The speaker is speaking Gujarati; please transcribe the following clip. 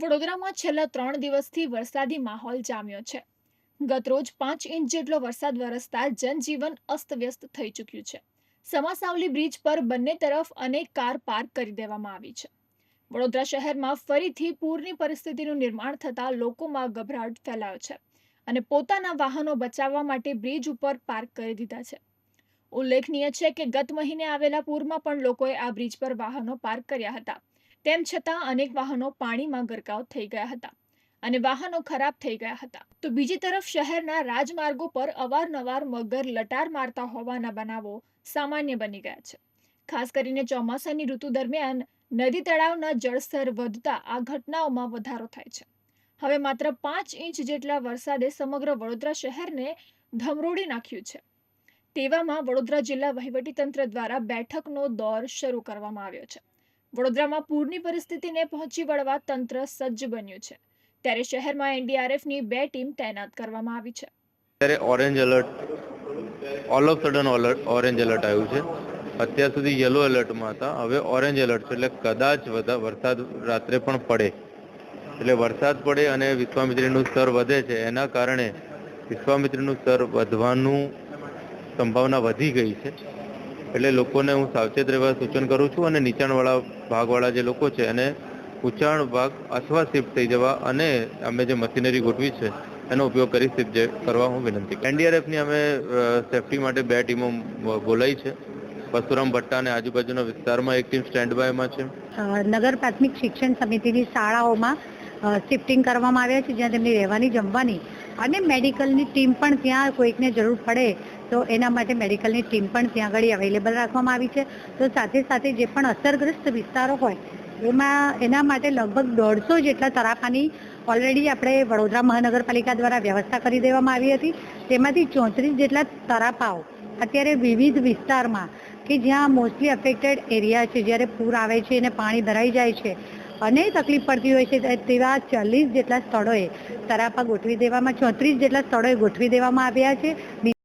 વડોદરામાં છેલ્લા ત્રણ દિવસથી વરસાદી માહોલ જામ્યો છે. ગતરોજ પાંચ ઇંચ જેટલો વરસાદ વરસતા જનજીવન અસ્તવ્યસ્ત થઈ ચૂક્યું છે. સમાસાવલી બ્રિજ પર બંને તરફ અનેક કાર પાર્ક કરી દેવામાં આવી છે. વડોદરા શહેરમાં ફરીથી પૂરની પરિસ્થિતિનું નિર્માણ થતાં લોકોમાં ગભરાટ ફેલાયો છે અને પોતાના વાહનો બચાવવા માટે બ્રિજ ઉપર પાર્ક કરી દીધા છે. ઉલ્લેખનીય છે કે ગત મહિને આવેલા પૂરમાં પણ લોકોએ આ બ્રિજ પર વાહનો પાર્ક કર્યા હતા. તેમ છતાં અનેક વાહનો પાણીમાં ગરકાવ થઈ ગયા હતા અને વાહનો ખરાબ થઈ ગયા હતા. તો બીજી તરફ શહેરના રાજમાર્ગો પર અવારનવાર મગર લટાર મારતા હોવાના બનાવો સામાન્ય બની ગયા છે. ખાસ કરીને ચોમાસાની ઋતુ દરમિયાન નદી તળાવના જળસ્તર વધતા આ ઘટનાઓમાં વધારો થાય છે. હવે માત્ર પાંચ ઇંચ જેટલા વરસાદે સમગ્ર વડોદરા શહેરને ધમરોડી નાખ્યું છે. તેવામાં વડોદરા જિલ્લા વહીવટીતંત્ર દ્વારા બેઠકનો દોર શરૂ કરવામાં આવ્યો છે. વડોદરામાં પૂરની પરિસ્થિતિને પહોંચી વળવા તંત્ર સજ્જ બન્યું છે. ત્યારે શહેરમાં એનડીઆરએફની બે ટીમ તૈનાત કરવામાં આવી છે. અત્યારે orange alert, all of sudden orange alert આવ્યું છે. અત્યાર સુધી યલો એલર્ટમાં હતા. હવે ઓરેન્જ એલર્ટ છે એટલે કદાચ વધા, વરસાદ રાત્રે પણ પડે. એટલે વરસાદ પડે અને વિશ્વામિત્રીનું સ્તર વધે છે. એના કારણે વિશ્વામિત્રીનું સ્તર વધવાનું સંભાવના વધી ગઈ છે. એટલે લોકોને હું સાવચેત રહેવા સૂચન કરું છું અને નીચાણવાળા ભાગવાળા જે લોકો છે એને ઉચાણ ભાગ અથવા શિફ્ટ થઈ જવા અને અમે જે મશીનરી ગોઠવી છે, એનો ઉપયોગ કરી શિફ્ટ કરવા હું વિનંતી એનડીઆરએફની અમે સેફટી માટે બે ટીમો બોલાવી છે. પરશુરામ ભટ્ટા અને આજુબાજુના વિસ્તારમાં એક ટીમ સ્ટેન્ડ બાયમાં છે નગર પ્રાથમિક શિક્ષણ સમિતિની શાળાઓમાં શિફ્ટિંગ કરવામાં આવ્યા છે, જ્યાં તેમની રહેવાની, જમવાની અને મેડિકલની ટીમ પણ ત્યાં કોઈકને જરૂર પડે, તો એના માટે મેડિકલની ટીમ પણ ત્યાં આગળ અવેલેબલ રાખવામાં આવી છે. તો સાથે સાથે જે પણ અસરગ્રસ્ત વિસ્તારો હોય, એમાં એના માટે લગભગ દોઢસો જેટલા તરાફાની ઓલરેડી આપણે વડોદરા મહાનગરપાલિકા દ્વારા વ્યવસ્થા કરી દેવામાં આવી હતી. તેમાંથી ચોત્રીસ જેટલા તરાપાઓ અત્યારે વિવિધ વિસ્તારમાં કે જ્યાં મોસ્ટલી અફેક્ટેડ એરિયા છે, જ્યારે પૂર આવે છે અને પાણી ભરાઈ જાય છે અને તકલીફ પડતી હોય છે તેવા ચાલીસ જેટલા સ્થળોએ તરાપા ગોઠવી દેવામાં, ચોત્રીસ જેટલા સ્થળોએ ગોઠવી દેવામાં આવ્યા છે.